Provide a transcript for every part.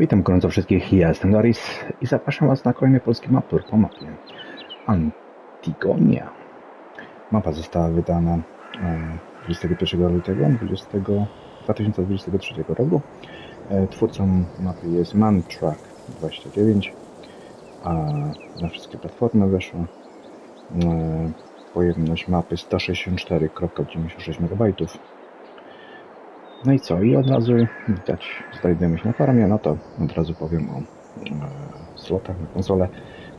Witam gorąco wszystkich, ja jestem Doris i zapraszam Was na kolejny polski map tour po mapie Antigonia. Mapa została wydana e, 21 lutego 20, 2023 roku. E, Twórcą mapy jest Mantrack29, a na wszystkie platformy weszła. E, Pojemność mapy 164,96 MB. No i co? I od razu widać, znajdujemy się na farmie, no to od razu powiem o e, slotach na konsolę.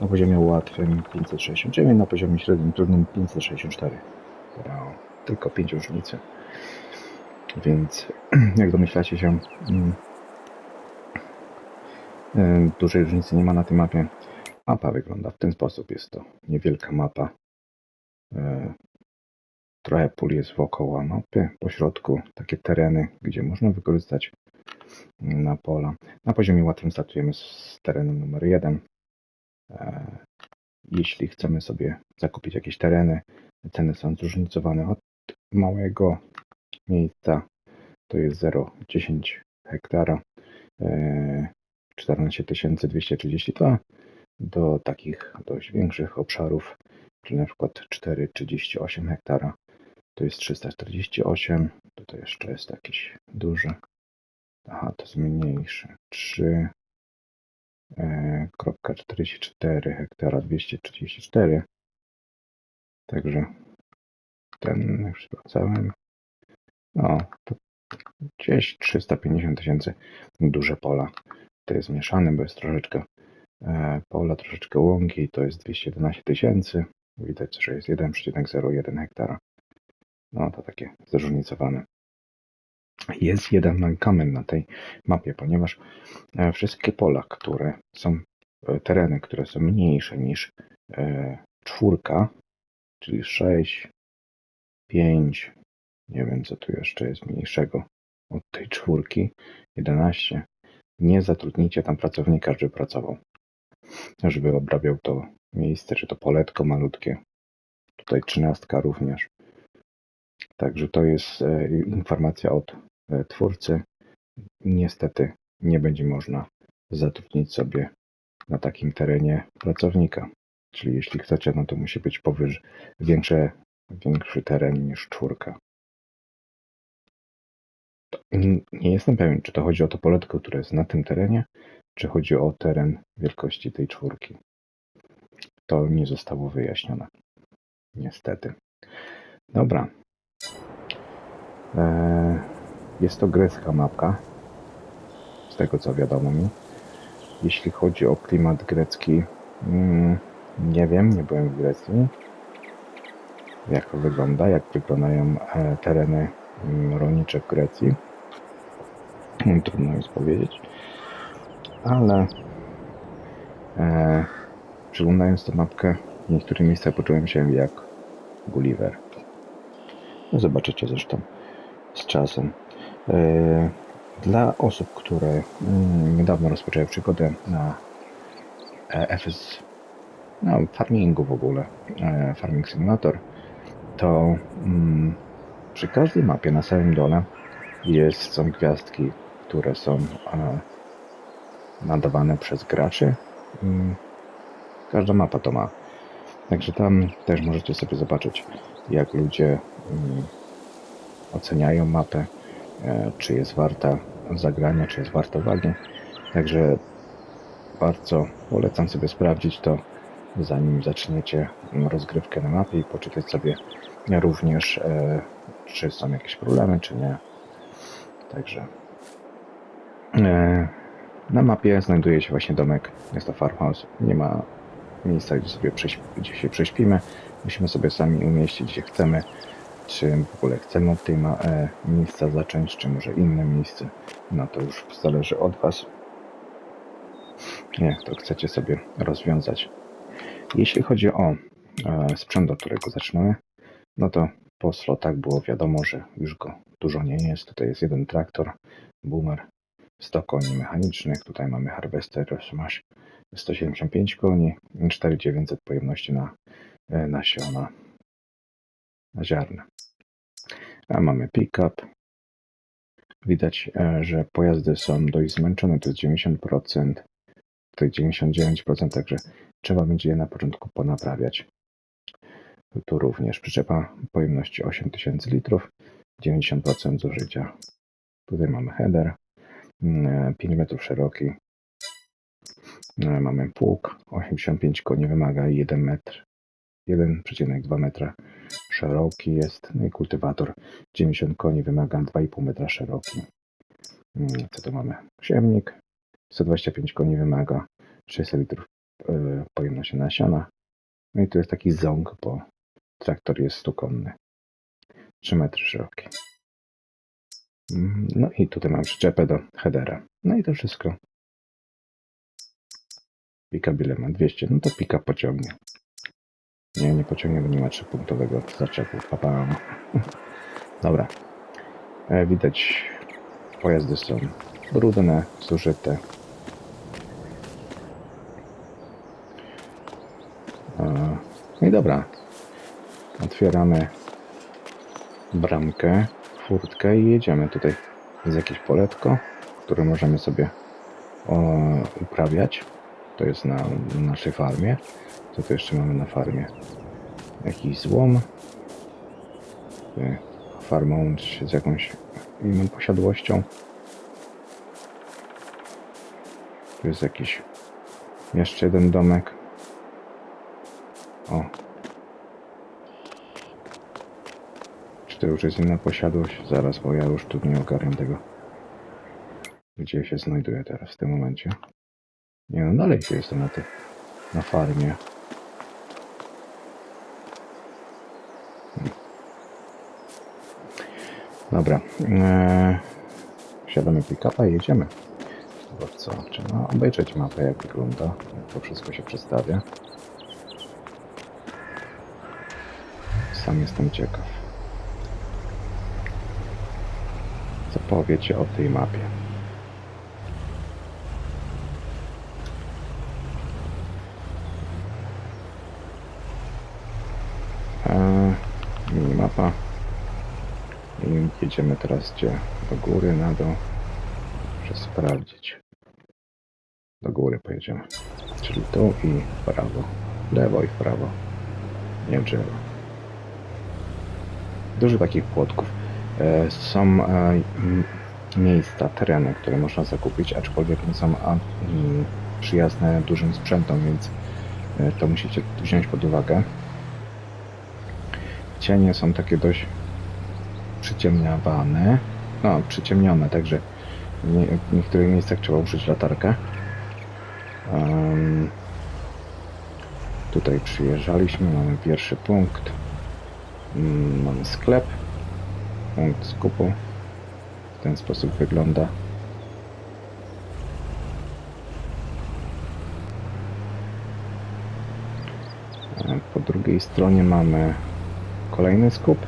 Na poziomie łatwym 569, na poziomie średnim trudnym 564. Wow, tylko 5 różnicy. Więc jak domyślacie się, mm, e, dużej różnicy nie ma na tej mapie. Mapa wygląda w ten sposób. Jest to niewielka mapa. E, Trochę pól jest wokoło mapy. Po środku takie tereny, gdzie można wykorzystać na pola. Na poziomie łatwym startujemy z terenem numer 1. Jeśli chcemy sobie zakupić jakieś tereny, ceny są zróżnicowane od małego miejsca, to jest 0,10 hektara, e, 14 232 do takich dość większych obszarów, czyli na przykład 4,38 hektara, to jest 348, tutaj jeszcze jest jakiś duży, aha, to jest mniejszy, 3, e, kropka 44 hektara 234, także ten już sprawdzałem, no, to gdzieś 350 tysięcy, duże pola, to jest mieszane, bo jest troszeczkę e, pola, troszeczkę łąki, to jest 211 tysięcy, widać, że jest 1,01 hektara. No to takie zróżnicowane. Jest jeden mankament na tej mapie, ponieważ e, wszystkie pola, które są, e, tereny, które są mniejsze niż e, czwórka, czyli 6, 5, nie wiem co tu jeszcze jest mniejszego od tej czwórki, 11, nie zatrudnicie tam pracownika, żeby pracował, żeby obrabiał to miejsce, czy to poletko malutkie. Tutaj trzynastka również. Także to jest e, informacja od e, twórcy. Niestety nie będzie można zatrudnić sobie na takim terenie pracownika. Czyli jeśli chcecie, no to musi być powyżej większe, większy teren niż czwórka. Nie jestem pewien, czy to chodzi o to poletko, które jest na tym terenie, czy chodzi o teren wielkości tej czwórki. To nie zostało wyjaśnione. Niestety. Dobra, Jest to grecka mapka, z tego co wiadomo mi. Jeśli chodzi o klimat grecki, mm, nie wiem, nie byłem w Grecji. Jak to wygląda, jak wyglądają e, tereny mm, rolnicze w Grecji. Mm, Trudno jest powiedzieć. Ale e, przyglądając tę mapkę, w niektórych miejscach poczułem się jak Gulliver. No zobaczycie zresztą z czasem. E, Dla osób, które mm, niedawno rozpoczęły przygodę na e, FS, no, farmingu w ogóle, e, Farming Simulator, to mm, przy każdej mapie na samym dole jest, są gwiazdki, które są nadawane przez graczy. Mm, Każda mapa to ma. Także tam też możecie sobie zobaczyć, jak ludzie oceniają mapę, e, czy jest warta zagrania, czy jest warta uwagi. Także bardzo polecam sobie sprawdzić to, zanim zaczniecie rozgrywkę na mapie i poczytać sobie również, e, czy są jakieś problemy, czy nie. Także e, na mapie znajduje się właśnie domek, jest to farmhouse, nie ma miejsca, gdzie sobie gdzie się prześpimy. Musimy sobie sami umieścić, gdzie chcemy czy w ogóle chcemy od tej e, miejsca zacząć, czy może inne miejsce. No to już zależy od Was. Jak to chcecie sobie rozwiązać. Jeśli chodzi o e, sprzęt, od którego zaczynamy, no to po slotach było wiadomo, że już go dużo nie jest. Tutaj jest jeden traktor, boomer, 100 koni mechanicznych. Tutaj mamy harvester, który ma 175 koni, 4900 pojemności na e, nasiona na ziarna. A mamy pickup, Widać, e, że pojazdy są dość zmęczone, to jest 90%, tutaj 99%, także trzeba będzie je na początku ponaprawiać. Tu również przyczepa pojemności 8000 litrów, 90% zużycia. Tutaj mamy header, mm, 5 metrów szeroki. E, Mamy pług, 85 koni wymaga i 1 metr, 1,2 metra szeroki jest. No i kultywator 90 koni wymaga 2,5 metra szeroki. Mm, Co tu mamy? Siewnik 125 koni wymaga 600 litrów e, pojemności nasiona. No i tu jest taki ząg, bo traktor jest stukonny. 3 metry szeroki. Mm, No i tutaj mam przyczepę do headera. No i to wszystko. Pika bile ma 200, no to pika pociągnie. Nie, nie pociągnie, bo nie ma trzypunktowego zaczepu. Papa. Dobra. E, widać, pojazdy są brudne, zużyte. E, No i dobra. Otwieramy bramkę, furtkę i jedziemy. Tutaj jest jakieś poletko, które możemy sobie o, uprawiać. To jest na naszej farmie. Co tu jeszcze mamy na farmie? Jakiś złom. Tutaj Farma łączy z jakąś inną posiadłością. Tu jest jakiś jeszcze jeden domek. O. Czy to już jest inna posiadłość? Zaraz, bo ja już tu nie ogarniam tego. Gdzie się znajduję teraz w tym momencie? Nie no, dalej się jestem na, tej, na farmie. Dobra. Eee, wsiadamy pick-upa i jedziemy. Co? Trzeba obejrzeć mapę, jak wygląda, jak to wszystko się przedstawia. Sam jestem ciekaw. Co powiecie o tej mapie? Eee, minimapa. I jedziemy teraz gdzie? Do góry, na dół. Muszę sprawdzić. Do góry pojedziemy. Czyli tu i w prawo. Lewo i w prawo. Nie drzewo. Dużo takich płotków. E, są e, miejsca, tereny, które można zakupić, aczkolwiek nie są przyjazne dużym sprzętom, więc e, to musicie wziąć pod uwagę. Cienie są takie dość przyciemniawane, no przyciemnione, także w niektórych miejscach trzeba użyć latarkę. Em, tutaj przyjeżdżaliśmy, mamy pierwszy punkt, Mm, mamy sklep, punkt skupu, w ten sposób wygląda. E, Po drugiej stronie mamy kolejny skup.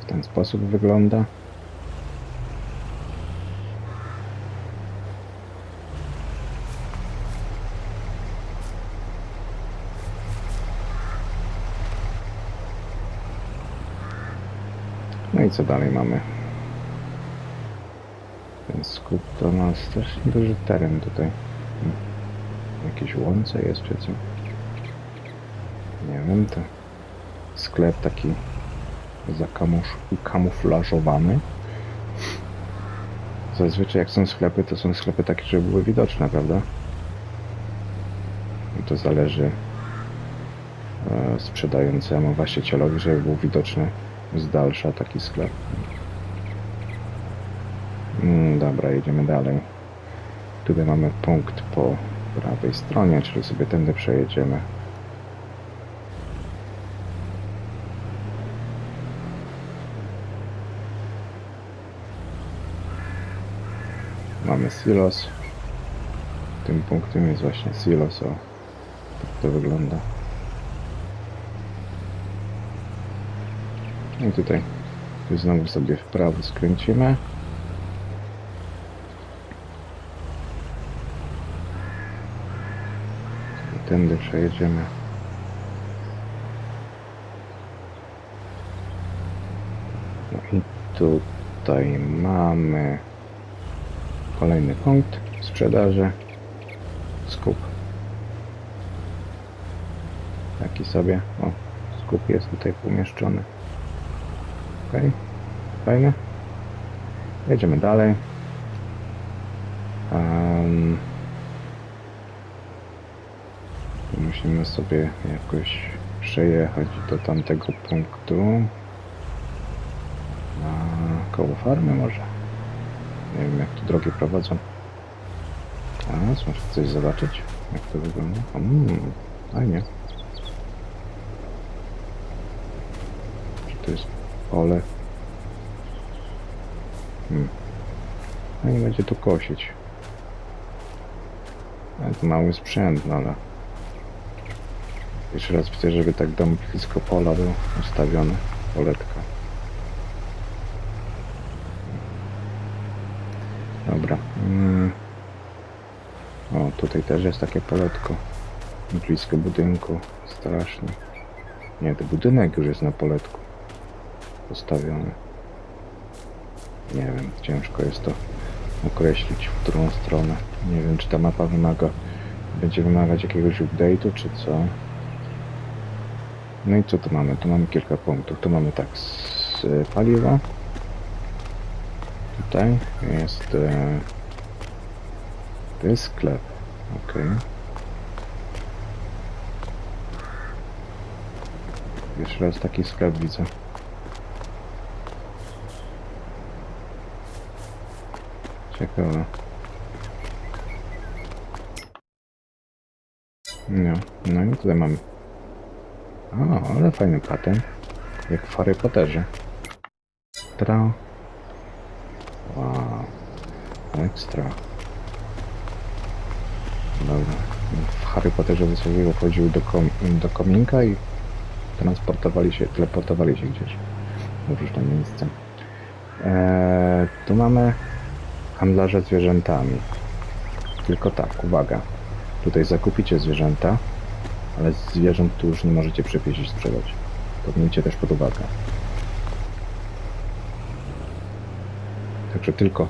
W ten sposób wygląda. No i co dalej mamy? Ten skup to ma strasznie duży teren tutaj. Hmm. Jakieś łące jest czy co? Nie wiem, to sklep taki zakamusz, kamuflażowany. Zazwyczaj jak są sklepy, to są sklepy takie, żeby były widoczne, prawda? I to zależy e, sprzedającemu, właścicielowi, żeby był widoczny z dalsza taki sklep. Mm, dobra, jedziemy dalej. Tutaj mamy punkt po prawej stronie, czyli sobie tędy przejedziemy. Mamy silos. Tym punktem jest właśnie silos. O, tak to wygląda. I tutaj tu znowu sobie w prawo skręcimy. I tędy przejedziemy. No i tutaj mamy kolejny punkt sprzedaży. Skup. Taki sobie. O, skup jest tutaj umieszczony. Ok. Fajnie. Jedziemy dalej. Em, musimy sobie jakoś przejechać do tamtego punktu. Na koło farmy może. Nie wiem jak tu drogi prowadzą. A, może coś zobaczyć? Jak to wygląda? Mm, fajnie. Czy to jest pole? Hmm. No będzie tu kosić. Ale to mały sprzęt, no ale... Jeszcze raz widzę, żeby tak dom blisko pola był ustawiony. Poletka. Dobra. Mm. O, tutaj też jest takie poletko. Blisko budynku. Strasznie. Nie, to budynek już jest na poletku. Postawiony. Nie wiem, ciężko jest to określić, w którą stronę. Nie wiem, czy ta mapa wymaga, będzie wymagać jakiegoś update'u, czy co. No i co tu mamy? Tu mamy kilka punktów. Tu mamy tak z paliwa. Tutaj jest... E, to jest sklep. Ok. Jeszcze raz taki sklep widzę. Ciekawe. No, no i tutaj mamy. O, ale fajny patent. Jak w Harry Potterze. Tra. Wow. Ekstra. W Harry Potterze chodził do, kom do kominka i transportowali się, teleportowali się gdzieś w różne miejsca. Eee, tu mamy handlarza zwierzętami. Tylko tak, uwaga. Tutaj zakupicie zwierzęta, ale zwierząt tu już nie możecie przewieźć i sprzedać. To miejcie też pod uwagę. Także tylko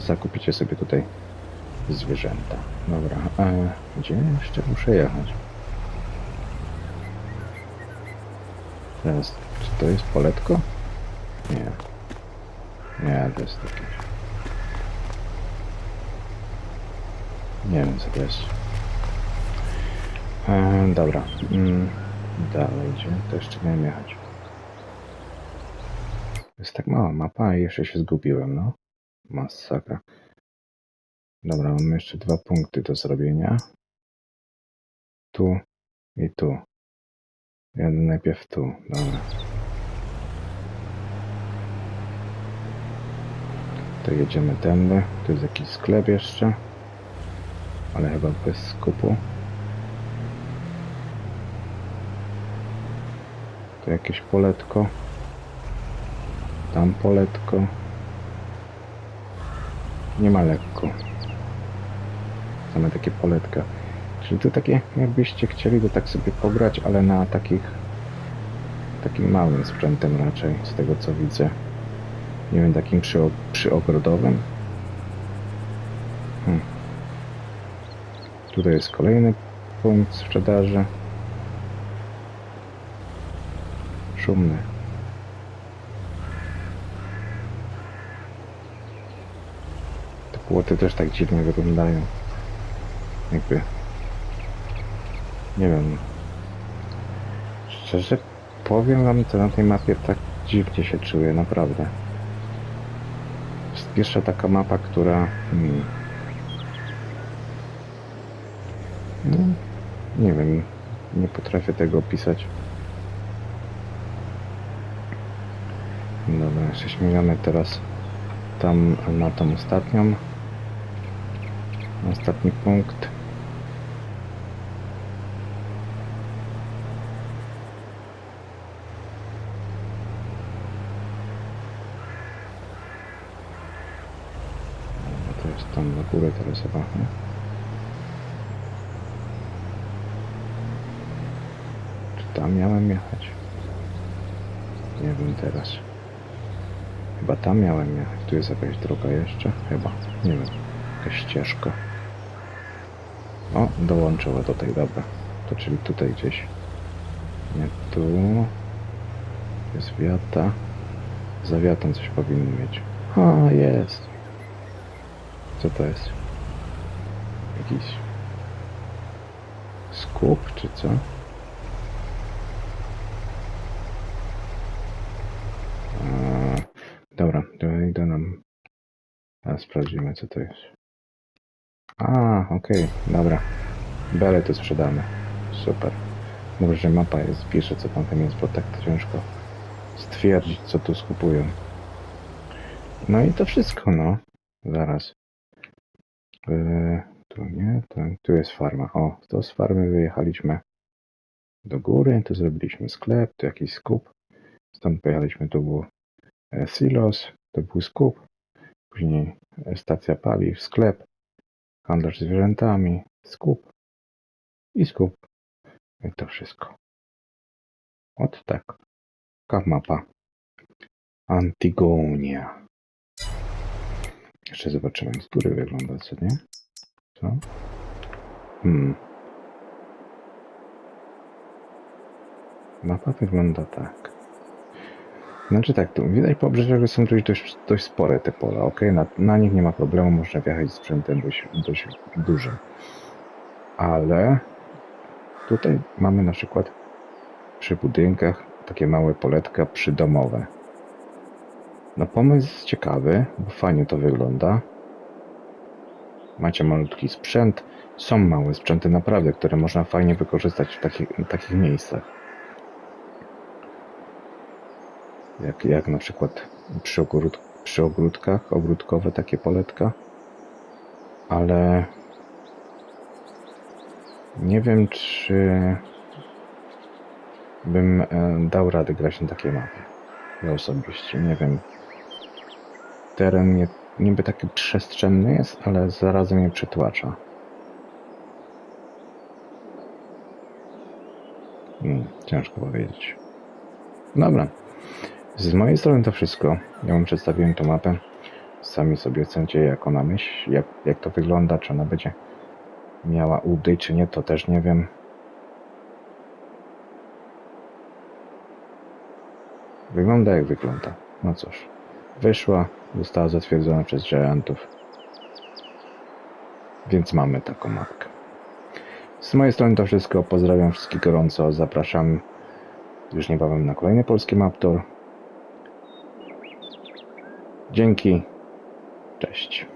zakupicie sobie tutaj zwierzęta. Dobra, a gdzie jeszcze muszę jechać? Teraz, czy to jest poletko? Nie. Nie, to jest jakieś... Nie wiem co to jest. E, dobra. Mm, dalej idziemy. To jeszcze miałem jechać. Jest tak mała mapa i jeszcze się zgubiłem, no. Masakra. Dobra, mamy jeszcze dwa punkty do zrobienia. Tu i tu. Jadę najpierw tu. Dobra. To jedziemy tędy. Tu jest jakiś sklep jeszcze. Ale chyba bez skupu. Tu jakieś poletko. Tam poletko. Nie ma lekko. Same takie poletka. Czyli to takie, jakbyście chcieli to tak sobie pograć, ale na takich takim małym sprzętem raczej, z tego co widzę. Nie wiem, takim przy, przyogrodowym. Hmm. Tutaj jest kolejny punkt sprzedaży. Szumny. Te płoty też tak dziwnie wyglądają. Jakby... Nie wiem. Szczerze powiem wam, to na tej mapie tak dziwnie się czuję, naprawdę. Jest pierwsza taka mapa, która... Hmm, no, nie wiem, nie potrafię tego opisać. Dobra, jeszcze śmigamy teraz tam na tą ostatnią. Ostatni punkt. Dobra, To jest tam na górę teraz chyba? Czy tam miałem jechać? Nie wiem teraz. Chyba tam miałem jechać. Tu jest jakaś droga jeszcze? Chyba. Nie wiem. Jakaś ścieżka. O, dołączyła do tej, dobra. To czyli tutaj gdzieś. Nie tu. Jest wiata. Za wiatą coś powinno mieć. A, jest. Co to jest? Jakiś skup, czy co? A, dobra, idę nam. A sprawdzimy, co to jest. A, okej, dobra. Bele to sprzedamy. Super. Mówię, że mapa jest, pisze co tam, tam jest, bo tak ciężko stwierdzić, co tu skupują. No i to wszystko, no. Zaraz. Yy, tu nie, tu, tu jest farma. O, to z farmy wyjechaliśmy do góry, tu zrobiliśmy sklep, tu jakiś skup. Stąd pojechaliśmy, tu był e, silos, to był skup. Później e, stacja paliw, sklep, handlarz zwierzętami, skup i skup. I to wszystko. Ot tak. Taka mapa. Antigonia. Jeszcze zobaczymy, z góry wygląda, co nie? Co? Hmm. Mapa wygląda tak. Znaczy tak, tu widać po obrzeżach są tu dość, dość spore te pola, ok? Na, na nich nie ma problemu, można wjechać sprzętem dość, dość dużym. Ale tutaj mamy na przykład przy budynkach takie małe poletka przydomowe. No pomysł ciekawy, bo fajnie to wygląda. Macie malutki sprzęt. Są małe sprzęty naprawdę, które można fajnie wykorzystać w takich, w takich miejscach. Jak, jak na przykład przy, ogród, przy ogródkach, ogródkowe takie poletka. Ale nie wiem, czy bym e, dał radę grać na takiej mapie. Ja osobiście nie wiem. Teren niby taki przestrzenny jest, ale zarazem mnie przytłacza. Hmm, ciężko powiedzieć. Dobra. Z mojej strony to wszystko. Ja wam przedstawiłem tą mapę. Sami sobie ocencie, jak ona myśli, jak, jak to wygląda, czy ona będzie miała udy, czy nie, to też nie wiem. Wygląda jak wygląda. No cóż. Wyszła, została zatwierdzona przez Giantów. Więc mamy taką mapkę. Z mojej strony to wszystko. Pozdrawiam wszystkich gorąco. Zapraszam już niebawem na kolejny polski Maptor. Dzięki. Cześć.